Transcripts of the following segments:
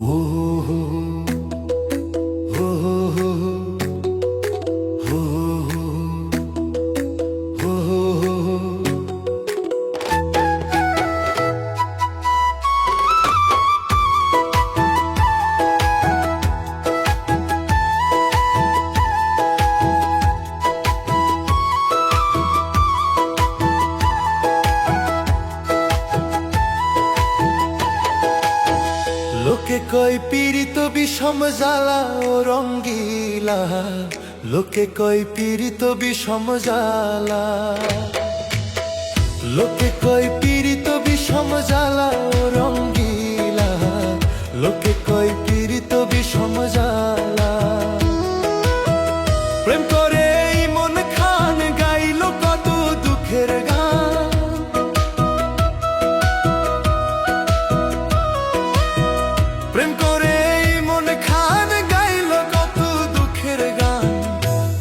লোকে কয় পীড়িত বিষম জ্বালা ও রঙ্গিলা? লোকে কয় পীড়িত বিষম জ্বালা? লোকে কয় পীড়িত বিষম জ্বালা ও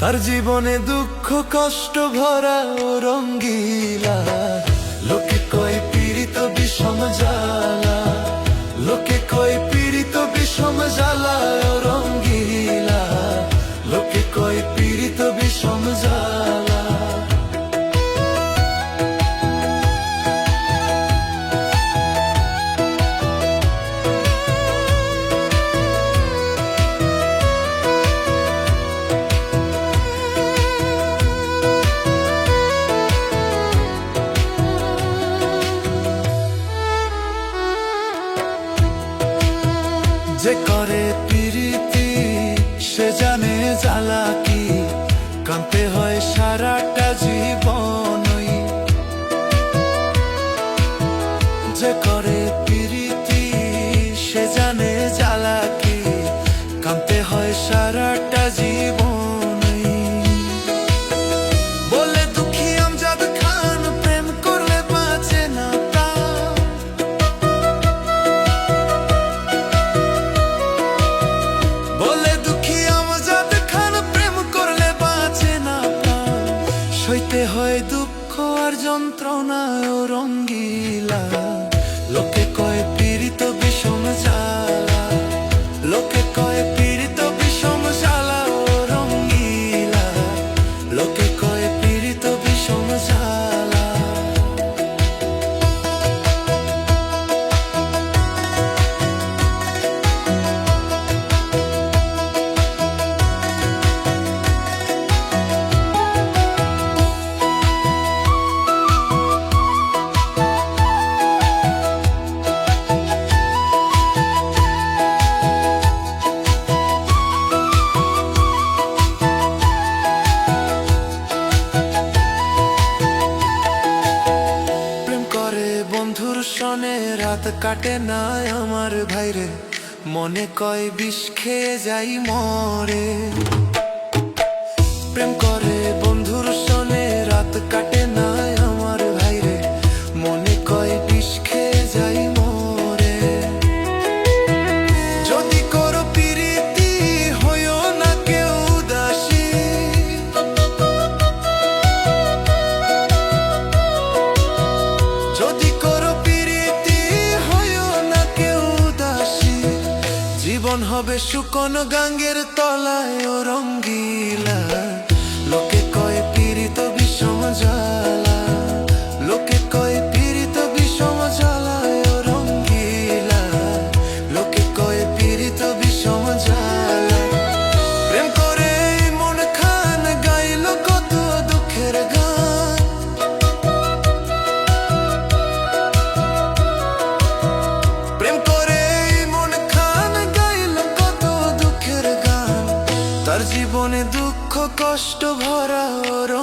তার জীবনে দুঃখ, কষ্ট ভরা ও রঙ্গিলা। লোকে কয় পীড়িত বিষম জ্বালা। লোকে কয় পীড়িত বিষম জ্বালা ও রঙ্গিলা। লোকে কয় পীড়িত বিষম জ্বালা। যে করে প্রীতি সে জানে জ্বালা কি। কাঁদতে হয় সারাটা জীবনই। যে করে হয় দুঃখ আর যন্ত্রণা রঙ্গিলা। কাটে না আমার ভাইরে। মনে কয় বিষ খেয়ে যাই মরে। প্রেম করে হবে শুকনো গাঙ্গের তলায় ও রঙ্গিলা। কষ্ট ভরা ও রঙ্গিলা